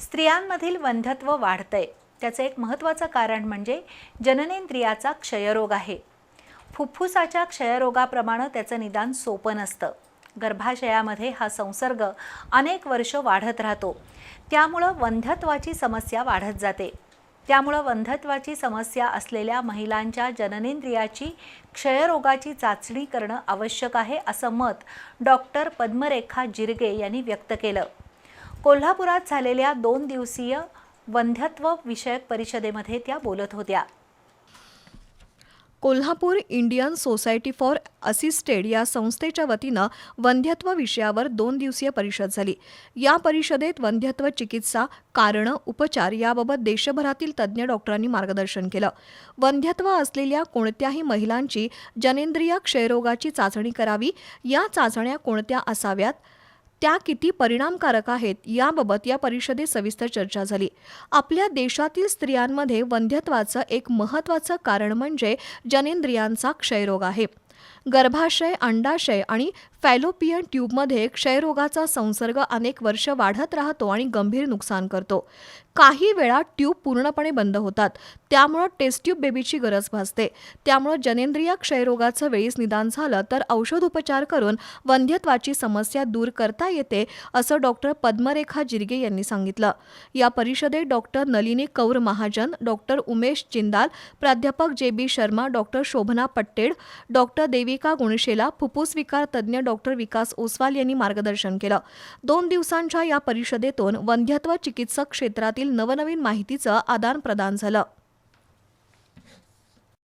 स्त्रियांमधील वंध्यत्व वाढतंय. त्याचं एक महत्त्वाचं कारण म्हणजे जननेंद्रियाचा क्षयरोग आहे. फुफ्फुसाच्या क्षयरोगाप्रमाणे त्याचं निदान सोपं नसतं. गर्भाशयामध्ये हा संसर्ग अनेक वर्ष वाढत राहतो. त्यामुळं वंध्यत्वाची समस्या वाढत जाते. त्यामुळं वंध्यत्वाची समस्या असलेल्या महिलांच्या जननेंद्रियाची क्षयरोगाची चाचणी करणं आवश्यक आहे असं मत डॉक्टर पद्मरेखा जिरगे यांनी व्यक्त केलं. कोल्हापुरात झालेल्या दोन दिवसीय वंध्यत्व विषयक परिषदेमध्ये त्या बोलत होत्या. Kolhapur Indian society for assisted या संस्थेच्या वतीनं वंध्यत्व विषयावर दोन दिवसीय परिषद झाली. या परिषदेत वंध्यत्व चिकित्सा कारणं उपचार याबाबत देशभरातील तज्ज्ञ डॉक्टरांनी मार्गदर्शन केलं. वंध्यत्व असलेल्या कोणत्याही महिलांची जनेंद्रिय क्षयरोगाची चाचणी करावी. या चाचण्या कोणत्या असाव्यात? त्या किती परिणामकारक आहेत याबाबत या परिषदेत सविस्तर चर्चा झाली. आपल्या देशातील स्त्रियांमध्ये वंध्यत्वाचं एक महत्त्वाचं कारण म्हणजे जनेंद्रियांचा क्षयरोग आहे. गर्भाशय अंडाशय आणि फॅलोपियन ट्यूबमध्ये क्षयरोगाचा संसर्ग अनेक वर्ष वाढत राहतो आणि गंभीर नुकसान करतो. काही वेळा ट्यूब पूर्णपणे बंद होतात. त्यामुळं टेस्ट ट्यूब बेबीची गरज भासते. त्यामुळं जनेंद्रिय क्षयरोगाचं वेळीच निदान झालं तर औषधोपचार करून वंध्यत्वाची समस्या दूर करता येते असं डॉक्टर पद्मरेखा जिरगे यांनी सांगितलं. या परिषदेत डॉक्टर नलिनी कौर महाजन डॉक्टर उमेश जिंदाल प्राध्यापक J B Sharma doctor Shobhana पट्टेड doctor देवी सेविका गुणशेला फुफ्फुस विकार तज्ज्ञ डॉक्टर विकास ओसवाल यांनी मार्गदर्शन केलं. दोन दिवसांच्या या परिषदेतून वंध्यत्व चिकित्सक क्षेत्रातील नवनवीन माहितीचं आदान प्रदान झालं.